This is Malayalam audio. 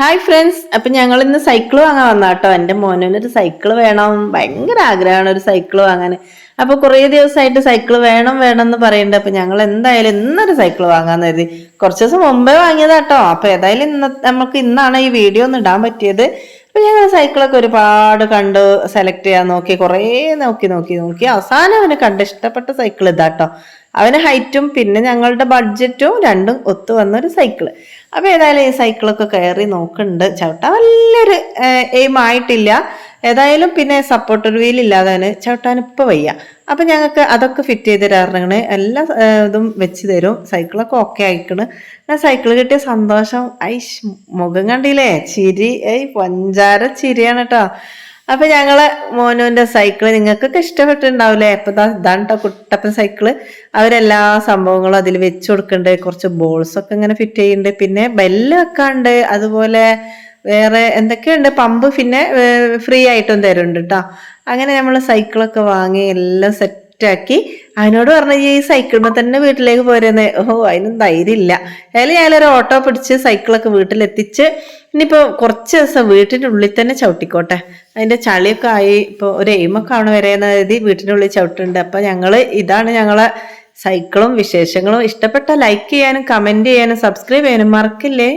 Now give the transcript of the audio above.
ഹായ് ഫ്രണ്ട്സ് അപ്പൊ ഞങ്ങൾ ഇന്ന് സൈക്കിൾ വാങ്ങാൻ വന്ന കേട്ടോ എന്റെ മോനൊരു സൈക്കിൾ വേണം. ഭയങ്കര ആഗ്രഹമാണ് ഒരു സൈക്കിൾ വാങ്ങാൻ അപ്പൊ കുറേ ദിവസമായിട്ട് സൈക്കിൾ വേണം വേണം എന്ന് പറയുന്നുണ്ട് അപ്പൊ ഞങ്ങൾ എന്തായാലും ഇന്നൊരു സൈക്കിൾ വാങ്ങാന്ന് കരുതി. കുറച്ച് ദിവസം മുമ്പേ വാങ്ങിയതാട്ടോ. അപ്പൊ ഏതായാലും ഇന്ന് നമുക്ക് ഇന്നാണ് ഈ വീഡിയോ ഒന്ന് ഇടാൻ പറ്റിയത്. അപ്പൊ ഞങ്ങൾ സൈക്കിളൊക്കെ ഒരുപാട് കണ്ട് സെലക്ട് ചെയ്യാൻ നോക്കി കുറേ നോക്കി നോക്കി നോക്കി. അവസാനം അവന് കണ്ട് ഇഷ്ടപ്പെട്ട സൈക്കിൾ ഇതാട്ടോ. അവന് ഹൈറ്റും പിന്നെ ഞങ്ങളുടെ ബഡ്ജറ്റും രണ്ടും ഒത്തു വന്ന ഒരു സൈക്കിൾ അപ്പൊ ഏതായാലും ഈ സൈക്കിളൊക്കെ കയറി നോക്കുന്നുണ്ട് ചവിട്ട വലിയൊരു എയിം ആയിട്ടില്ല. ഏതായാലും പിന്നെ സപ്പോർട്ടർ വീൽ ഇല്ലാതെ അവന് ചവിട്ടാൻ ഇപ്പൊ വയ്യ. അപ്പം ഞങ്ങൾക്ക് അതൊക്കെ ഫിറ്റ് ചെയ്ത് തരാറുണ്ട്. എല്ലാ ഇതും വെച്ച് തരും. സൈക്കിളൊക്കെ ഓക്കെ ആയിക്കണ്. ഞാൻ സൈക്കിൾ കിട്ടിയ സന്തോഷം. ഐഷ് മുഖം കണ്ടില്ലേ? ചിരി. ഏയ് പഞ്ചാര ചിരിയാണ് കേട്ടോ അപ്പം ഞങ്ങളെ മോനുവിന്റെ സൈക്കിൾ നിങ്ങൾക്കൊക്കെ ഇഷ്ടപ്പെട്ടിട്ടുണ്ടാവില്ലേ അപ്പൊ ഇതാണ് കേട്ടോ കുട്ടപ്പൻ സൈക്കിൾ അവരെല്ലാ സംഭവങ്ങളും അതിൽ വെച്ച് കൊടുക്കുന്നുണ്ട് കുറച്ച് ബോൾസൊക്കെ ഇങ്ങനെ ഫിറ്റ് ചെയ്യുന്നുണ്ട്. പിന്നെ ബെല്ല് വെക്കാണ്ട്. അതുപോലെ വേറെ എന്തൊക്കെയുണ്ട്? പമ്പ് പിന്നെ ഫ്രീ ആയിട്ടും തരുന്നുണ്ട് കേട്ടോ അങ്ങനെ നമ്മൾ സൈക്കിളൊക്കെ വാങ്ങി എല്ലാം സെറ്റാക്കി അതിനോട് പറഞ്ഞ ഈ സൈക്കിളിന് തന്നെ വീട്ടിലേക്ക് പോരുന്നത് ഓ അതിനും ധൈര്യമില്ല അതിൽ ഞാനൊരു ഓട്ടോ പിടിച്ച് സൈക്കിളൊക്കെ വീട്ടിലെത്തിച്ച് ഇനിയിപ്പോൾ കുറച്ച് ദിവസം വീട്ടിന്റെ ഉള്ളിൽ തന്നെ ചവിട്ടിക്കോട്ടെ. അതിന്റെ ചളിയൊക്കെ ആയി. ഇപ്പോൾ ഒരു എയിമൊക്കെ ആണ് വരെയെന്ന് കരുതി വീട്ടിന്റെ ഉള്ളിൽ ചവിട്ടുണ്ട്. അപ്പോൾ ഞങ്ങൾ ഇതാണ് ഞങ്ങളെ സൈക്കിളും വിശേഷങ്ങളും. ഇഷ്ടപ്പെട്ട ലൈക്ക് ചെയ്യാനും കമന്റ് ചെയ്യാനും സബ്സ്ക്രൈബ് ചെയ്യാനും മറക്കില്ലേ?